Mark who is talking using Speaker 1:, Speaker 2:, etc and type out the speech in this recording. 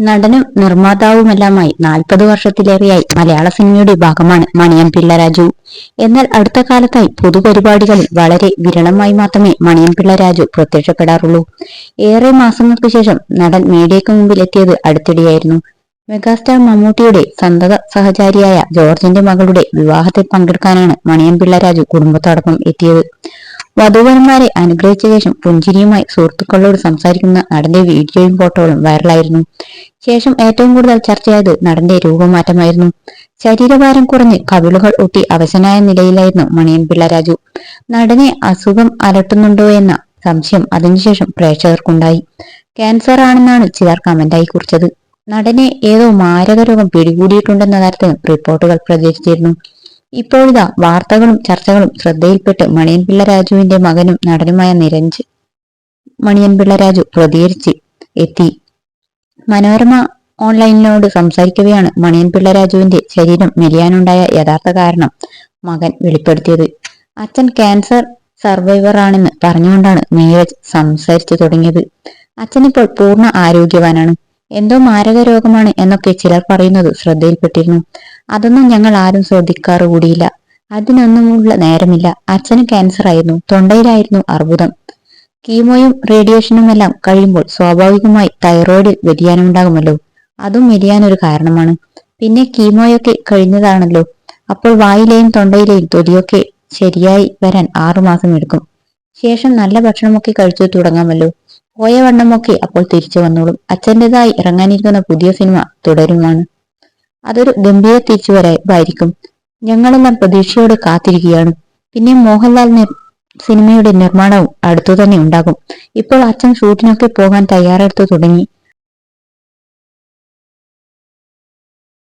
Speaker 1: നടനും നിർമ്മാതാവുമെല്ലാമായി നാൽപ്പത് വർഷത്തിലേറെയായി മലയാള സിനിമയുടെ ഭാഗമാണ് മണിയൻ പിള്ള രാജു. എന്നാൽ അടുത്ത കാലത്തായി പൊതുപരിപാടികളിൽ വളരെ വിരളമായി മാത്രമേ മണിയൻ പിള്ള രാജു പ്രത്യക്ഷപ്പെടാറുള്ളൂ. ഏറെ മാസങ്ങൾക്ക് ശേഷം നടൻ മീഡിയയ്ക്ക് മുമ്പിൽ എത്തിയത് അടുത്തിടെയായിരുന്നു. മെഗാസ്റ്റാർ മമ്മൂട്ടിയുടെ സന്തത സഹചാരിയായ ജോർജിന്റെ മകളുടെ വിവാഹത്തിൽ പങ്കെടുക്കാനാണ് മണിയൻ പിള്ള രാജു കുടുംബത്തോടൊപ്പം എത്തിയത്. വധുവരന്മാരെ അനുഗ്രഹിച്ച ശേഷം പുഞ്ചിരിയുമായി സുഹൃത്തുക്കളോട് സംസാരിക്കുന്ന നടന്റെ വീഡിയോയും ഫോട്ടോകളും വൈറലായിരുന്നു. ശേഷം ഏറ്റവും കൂടുതൽ ചർച്ചയായത് നടന്റെ രൂപമാറ്റമായിരുന്നു. ശരീരഭാരം കുറഞ്ഞ് കവിളുകൾ ഒട്ടി അവശനായ നിലയിലായിരുന്നു മണിയൻ പിള്ള രാജു. നടനെ അസുഖം അലട്ടുന്നുണ്ടോ എന്ന സംശയം അതിനുശേഷം പ്രേക്ഷകർക്കുണ്ടായി. ക്യാൻസർ ആണെന്നാണ് ചിലർ കമന്റായി കുറിച്ചത്. നടനെ ഏതോ മാരക രോഗം പിടികൂടിയിട്ടുണ്ടെന്ന തരത്തിൽ റിപ്പോർട്ടുകൾ പ്രചരിച്ചിരുന്നു. ഇപ്പോഴിതാ വാർത്തകളും ചർച്ചകളും ശ്രദ്ധയിൽപ്പെട്ട് മണിയൻപിള്ള രാജുവിന്റെ മകനും നടനുമായ നിരഞ്ജ് മണിയൻപിള്ള രാജു പ്രതികരിച്ച് എത്തി. മനോരമ ഓൺലൈനിനോട് സംസാരിക്കവെയാണ് മണിയൻപിള്ള രാജുവിന്റെ ശരീരം മെലിയാനുണ്ടായ യഥാർത്ഥ കാരണം മകൻ വെളിപ്പെടുത്തിയത്. അച്ഛൻ ക്യാൻസർ സർവൈവർ ആണെന്ന് പറഞ്ഞുകൊണ്ടാണ് നീരജ് സംസാരിച്ചു തുടങ്ങിയത്. അച്ഛനിപ്പോൾ പൂർണ ആരോഗ്യവാനാണ്. എന്തോ മാരക രോഗമാണ് എന്നൊക്കെ ചിലർ പറയുന്നത് ശ്രദ്ധയിൽപ്പെട്ടിരുന്നു. അതൊന്നും ഞങ്ങൾ ആരും ശ്രദ്ധിക്കാറ് കൂടിയില്ല അതിനൊന്നുമുള്ള നേരമില്ല. അച്ഛന് ക്യാൻസർ ആയിരുന്നു. തൊണ്ടയിലായിരുന്നു അർബുദം. കീമോയും റേഡിയേഷനുമെല്ലാം കഴിയുമ്പോൾ സ്വാഭാവികമായി തൈറോയിഡിൽ വ്യതിയാനമുണ്ടാകുമല്ലോ. അതും മെലിയാനൊരു കാരണമാണ്. പിന്നെ കീമോയൊക്കെ കഴിഞ്ഞതാണല്ലോ. അപ്പോൾ വായിലെയും തൊണ്ടയിലെയും തൊലിയൊക്കെ ശരിയായി വരാൻ ആറുമാസം എടുക്കും. ശേഷം നല്ല ഭക്ഷണമൊക്കെ കഴിച്ചു തുടങ്ങാമല്ലോ. പോയ വണ്ണമൊക്കെ അപ്പോൾ തിരിച്ചു വന്നോളും. അച്ഛന്റെതായി ഇറങ്ങാനിരിക്കുന്ന പുതിയ സിനിമ തുടരുമാണ്. അതൊരു ഗംഭീര തിരിച്ചുവരവായിരിക്കും ഞങ്ങളെല്ലാം പ്രതീക്ഷയോടെ കാത്തിരിക്കുകയാണ്. പിന്നെ മോഹൻലാൽ സിനിമയുടെ നിർമ്മാണവും അടുത്തു തന്നെ ഉണ്ടാകും. ഇപ്പോൾ അച്ഛൻ ഷൂട്ടിനൊക്കെ പോകാൻ തയ്യാറെടുത്തു തുടങ്ങി.